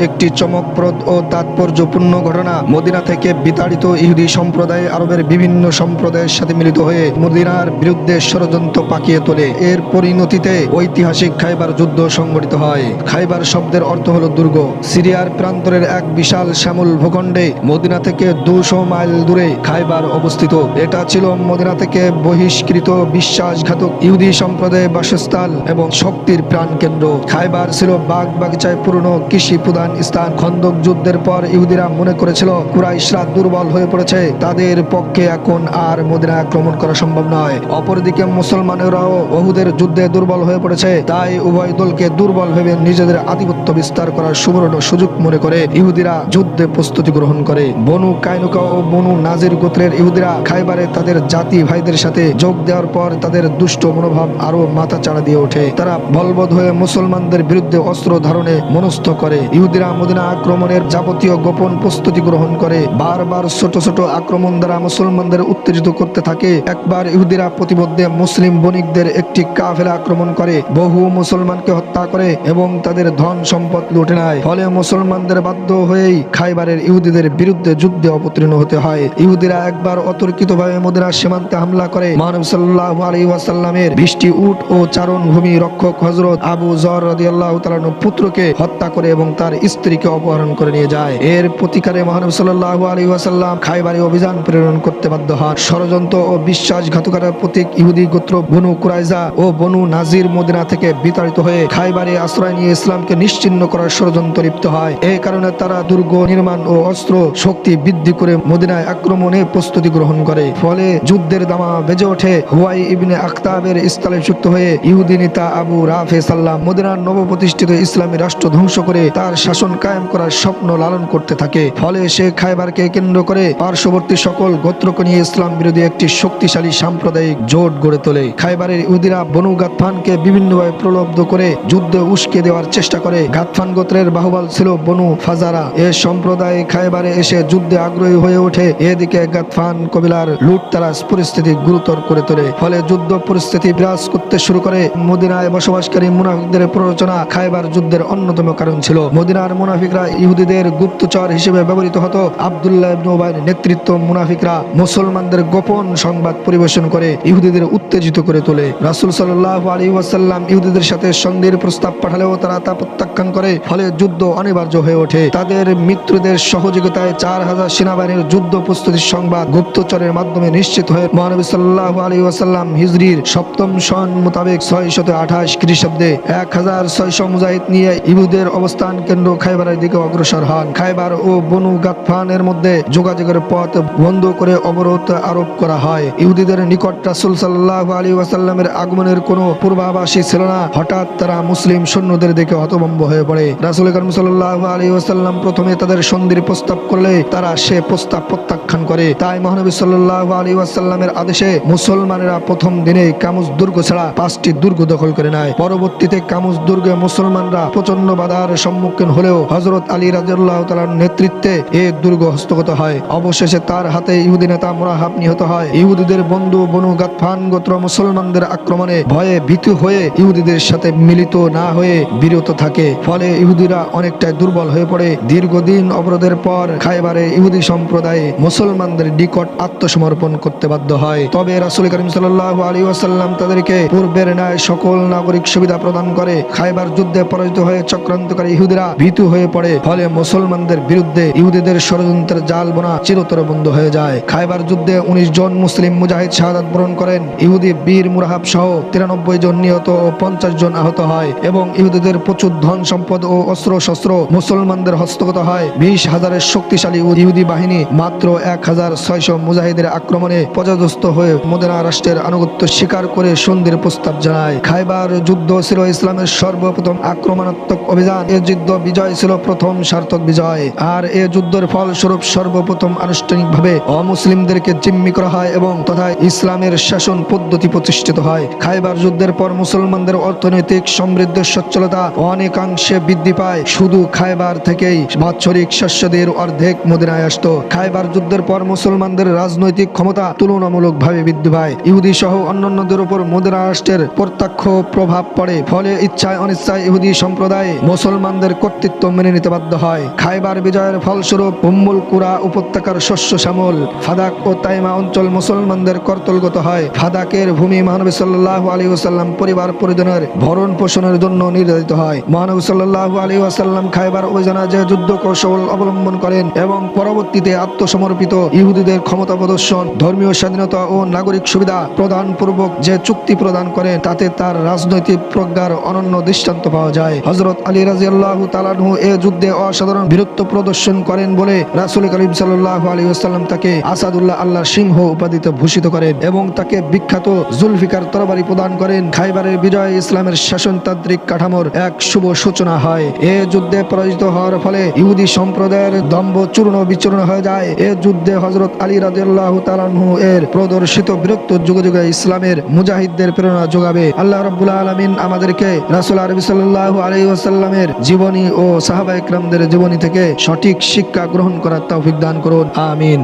একটি চমকপ্রদ ও তাৎপর্যপূর্ণ ঘটনা থেকে বিতাড়িত ইহুদি সম্প্রদায় বিভিন্ন সম্প্রদায়ের সাথে মিলিত হয়ে মদিনার বিরুদ্ধে ষড়যন্ত্র পাকিয়ে তোলে। এর পরিণতিতে ঐতিহাসিক খাইবার যুদ্ধ সংঘটিত হয়। খাইবার শব্দের অর্থ হলো দুর্গ। সিরিয়ার প্রান্তরের এক বিশাল শ্যামল ভূখণ্ডে মদিনা থেকে দুশো মাইল দূরে খাইবার অবস্থিত। এটা ছিল মদিনা থেকে বহিষ্কৃত বিশ্বাসঘাতক ইহুদি সম্প্রদায়ের বাসস্থান এবং শক্তির প্রাণ কেন্দ্র। খাইবার ছিল বাগ বাগিচায় পুরনো কৃষি প্রধান স্থান। খন্দক যুদ্ধের পর ইহুদিরা মনে করেছিল, কুরাইশরা দুর্বল হয়ে পড়েছে। তাদের পক্ষে এখন আর মদিনা আক্রমণ করা সম্ভব নয়। অপরদিকে মুসলমানেরাও ওহুদের যুদ্ধে দুর্বল হয়ে পড়েছে। তাই উভয় দলকে দুর্বল ভেবে নিজেদের আধিপত্য বিস্তার করার সুবর্ণ সুযোগ মনে করে ইহুদিরা যুদ্ধে প্রস্তুতি গ্রহণ করে। বনু কাইনুকা ও বনু নাজির গোত্রের ইহুদিরা খাইবারে তাদের জাতি ভাইদের সাথে যোগ দেওয়ার পর তাদের দুষ্ট মনোভাব আরও মাথা চাড়া দিয়ে ওঠে। তারা বলবৎ হয়ে মুসলমানদের বিরুদ্ধে অস্ত্র ধারণে মনস্থ করে। ইহুদিরা মদিনা আক্রমণের যাবতীয় গোপন প্রস্তুতি গ্রহণ করে। বারবার ছোট ছোট আক্রমণ দ্বারা মুসলমানদের উত্তেজিত করতে থাকে। একবার ইহুদিরা প্রতিবদ্ধে মুসলিম বণিকদের একটি কাফেলা আক্রমণ করে। বহু মুসলমানকে হত্যা করে এবং তাদের ধন সম্পদ লুটে নেয়। ফলে মুসলমানদের বাধ্য হয়েই খাইবারের ইহুদিদের বিরুদ্ধে যুদ্ধে অবতীর্ণ হতে হয়। ইহুদিরা একবার অতর্কিতভাবে মদিনার সীমান্তে হামলা করে। মানব সাল্লাহ আলী ওয়াসাল্লামের বৃষ্টি, উট ও চারণ ভূমি রক্ষক হজরত আবু জর রাদিয়াল্লাহু তাআলার পুত্রকে হত্যা করে এবং তার স্ত্রীকে অপহরণ করে নিয়ে যায়। এর প্রতিকারে মহানবী সাল্লাল্লাহু আলাইহি ওয়াসাল্লাম খাইবারে অভিযান প্রেরণ করতে বাধ্য হন। ষড়যন্ত্র ও বিশ্বাসঘাতকতার প্রতীক ইহুদি গোত্র বনু কুরাইজা ও বনু নাজির মদিনা থেকে বিতাড়িত হয়ে খাইবারে আশ্রয় নিয়ে ইসলামকে নিশ্চিহ্ন করার ষড়যন্ত্র লিপ্ত হয়। এই কারণে তারা দুর্গ নির্মাণ ও অস্ত্র শক্তি বৃদ্ধি করে মদিনায় আক্রমণে প্রস্তুতি গ্রহণ করে। ফলে যুদ্ধের দামা বেজে ওঠে। হুয়াই ইবনে আখতাবের স্থলে যুক্ত হয়ে ইহুদি নেতা আবু রাফে সাল্লাম মদিনার নবপ্রতিষ্ঠিত ইসলামী রাষ্ট্র ধ্বংস করে তার শাসন কায়েম করার স্বপ্ন লালন করতে থাকে। ফলে সে খাইবারকে কেন্দ্র করে পার্শ্ববর্তী সকল গোত্রকে নিয়ে ইসলাম বিরোধী একটি শক্তিশালী সাম্প্রদায়িক জোট গড়ে তোলে। খাইবারের ইহুদিরা বনু গাতফানকে বিভিন্নভাবে প্রলব্ধ করে যুদ্ধে উস্কে দেওয়ার চেষ্টা করে। গাতফান গোত্রের বাহুবল ছিল বনু ফাজারা। এ সম্প্রদায় খাইবারে এসে যুদ্ধে আগ্রহী হয়ে ওঠে। এদিকে গাতফান কবিলার লুটতারাস পরিস্থিতি গুরুতর করে তোলে। ফলে যুদ্ধ পরিস্থিতি বিরাজ করতে শুরু করে। মদিনায় বসবাসকারী মুনাফিকদের প্ররোচনা খাইবার যুদ্ধের অন্যতম কারণ ছিল। মদিনার মুনাফিকরা ইহুদিদের গুপ্তচর হিসেবে ব্যবহৃত হতো। আবদুল্লাহ ইবনে নেতৃত্ব মুনাফিকরা মুসলমানদের গোপন সংবাদ পরিবেশন করে ইহুদিদের উত্তেজিত করে তোলে। রাসূল সাল্লাল্লাহু আলাইহি ওয়াসাল্লাম ইহুদিদের সাথে সন্ধির প্রস্তাব পাঠালেও তারা তা প্রত্যাখ্যান করে, ফলে যুদ্ধ অনিবার্য হয়ে ওঠে। তাদের মিত্রদের সহযোগিতায় চার হাজার সেনাবাহিনীর যুদ্ধ প্রস্তুতির সংবাদ গুপ্তচরের মাধ্যমে নিশ্চিত হয়ে মহানবী সাল্লাল্লাহু আলাইহি ওয়াসাল্লাম হিজরির সপ্তম সন মোতাবেক ছয় শত আঠাশ খ্রিস্টাব্দে এক হাজার ছয়শো মুজাহিদ নিয়ে ইহুদের অবস্থান কেন্দ্র খাইবারের দিকে অগ্রসর হন। খাইবার ও বনু গাতফানের মধ্যে যোগাযোগের পথ বন্ধ করে অবরোধ আরোপ করা হয়। ইহুদিদের নিকট রাসূল সাল্লাল্লাহু আলাইহি ওয়াসাল্লামের আগমনের কোনো পূর্বাভাসই ছিল না। হঠাৎ তারা মুসলিম সৈন্যদের দিকে হতভম্ব হয়ে পড়ে। রাসূল করিম সাল্লাল্লাহু আলাইহি ওয়াসাল্লাম প্রথমে তাদের সন্ধির প্রস্তাব করলে তারা সে প্রস্তাব প্রত্যাখ্যান করে। তাই মহানবী সাল্লাল্লাহু আলাইহি ওয়াসাল্লামের আদেশে মুসলমানেরা প্রথম দিনে কামুজ দুর্গ ছাড়া পাঁচটি দুর্গ দখল করে নেয়। পরবর্তীতে কামুজ দুর্গে মুসলমানরা প্রচণ্ড বাধার সম্মুখীন হলেও হজরত আলী রাজিউল্লাহ তালার নেতৃত্বে এ দুর্গ হস্তগত হয়। অবশেষে তার হাতে ইহুদি নেতা মোরাহাব নিহত হয়। ইহুদিদের বন্ধু বনু গাতফান গোত্র মুসলমানদের আক্রমণে ভয়ে ভীতু হয়ে ইহুদিদের সাথে মিলিত না হয়ে বিরত থাকে। ফলে ইহুদিরা অনেকটাই দুর্বল হয়ে পড়ে। দীর্ঘদিন অবরোধের পর খাইবারে ইহুদি সম্প্রদায় মুসলমানদের নিকট আত্মসমর্পণ করতে বাধ্য হয়। তবে রাসুল করিম সাল্লাহ আলী ওয়াসাল্লাম তাদেরকে পূর্বের ন্যায় সকল নাগরিক সুবিধা প্রদান করে। খাইবার যুদ্ধে পরাজিত হয়ে চক্রান্তকারী ইহুদিরা ভীতু হয়ে পড়ে। ফলে মুসলমানদের বিরুদ্ধে ইহুদিদের ষড়যন্ত্রের জাল বোনা চিরতর বন্ধ হয়ে যায়। খাইবার যুদ্ধে উনিশ জন মুসলিম মুজাহিদ শাহাদাত বরণ করেন। ইহুদি বীর মুরাহাব সহ তিরানব্বই জন নিহত ও পঞ্চাশ জন আহত হয় এবং ইহুদিদের প্রচুর ধন সম্পদ ও অস্ত্র শস্ত্র মুসলমানদের হস্তগত হয়। বিশ হাজারের শক্তিশালী ইহুদি বাহিনী মাত্র এক হাজার ছয়শো মুজাহিদের আক্রমণে পর্যাদস্ত হয়ে মদিনা রাষ্ট্রের আনুগত্য স্বীকার করে সন্ধির প্রস্তাব জানায়। খাইবার যুদ্ধ ছিল ইসলামের সর্বপ্রথম আক্রমণাত্মক অভিযান। এ যুদ্ধ বিজয় ছিল প্রথম সার্থক বিজয়। আর এ যুদ্ধের ফলস্বরূপ সর্বপ্রথম আনুষ্ঠানিকভাবে অমুসলিমদেরকে জিম্মি করা হয় এবং তথা ইসলামের শাসন পদ্ধতি প্রতিষ্ঠিত হয়। খাইবার যুদ্ধের পর মুসলমানদের অর্থনৈতিক সমৃদ্ধ সচ্ছলতা অনেকাংশে বৃদ্ধি পায়। শুধু খাইবার থেকেই বাৎসরিক শস্যদের অর্ধেক মদিনায় আসতো। খাইবার যুদ্ধের পর মুসলমানদের রাজনৈতিক ক্ষমতা তুলনামূলকভাবে বৃদ্ধি পায়। ইহুদি সহ অন্যান্যদের উপর মদিনা রাষ্ট্রের প্রত্যক্ষ প্রভাব পড়ে। পড়ে, ফলে ইচ্ছায় অনিচ্ছায় ইহুদি সম্প্রদায় মুসলমানদের কর্তৃত্ব মেনে নিতে বাধ্য হয়। খাইবার বিজয়ের ফলস্বরূপ উম্মুল কুরা উপত্যকার শস্য শ্যামল, ফাদাক ও তাইমা অঞ্চল মুসলমানদের কর্তলগত হয়। ফাদাকের ভূমি মহানবী সাল্লাহ আলী ওসাল্লাম পরিবার পরিজনের ভরণ পোষণের জন্য নির্ধারিত হয়। মহানবী সাল্লাহ আলী ওয়াসাল্লাম খাইবার অভিযানে যে যুদ্ধ কৌশল অবলম্বন করেন এবং পরবর্তীতে আত্মসমর্পিত ইহুদিদের ক্ষমতা প্রদর্শন, ধর্মীয় স্বাধীনতা ও নাগরিক সুবিধা প্রদান পূর্বক যে চুক্তি প্রদান করেন, তাতে তার রাজনৈতিক প্রজ্ঞার অনন্য দৃষ্টান্ত পাওয়া যায়। হজরত আলী রাজিয়াল্লাহ তালানহু এ যুদ্ধে অসাধারণ বীরত্ব প্রদর্শন করেন বলে রাসুল করিম সাল্লাহ আলী ওসাল্লাম তাকে আসাদুল্লাহ আল্লাহ সিংহ উপাধিতে ভূষিত করেন এবং তাকে বিখ্যাত জুলফিকার তরবারি প্রদান করেন। খাইবারের বিজয় ইসলামের শাসনতান্ত্রিক কাঠামোর এক শুভ সূচনা হয়। এ যুদ্ধে পরাজিত হওয়ার ফলে ইহুদি সম্প্রদায়ের দম্ভ চূর্ণ বিচূর্ণ হয়ে যায়। এ যুদ্ধে হজরত আলী রাজিয়াল্লাহ তালানহু এর প্রদর্শিত বীরত্ব যুগে যুগে ইসলামের মুজাহিদদের প্রেরণা যোগাবে। আল্লাহ রব্বুল আলমিন আমাদেরকে রাসুল আরবি সাল্লাহ আলী ওসাল্লামের জীবনী ও সাহাবা ইকরামদের জীবনী থেকে সঠিক শিক্ষা গ্রহণ করার তৌফিক দান করুন। আমিন।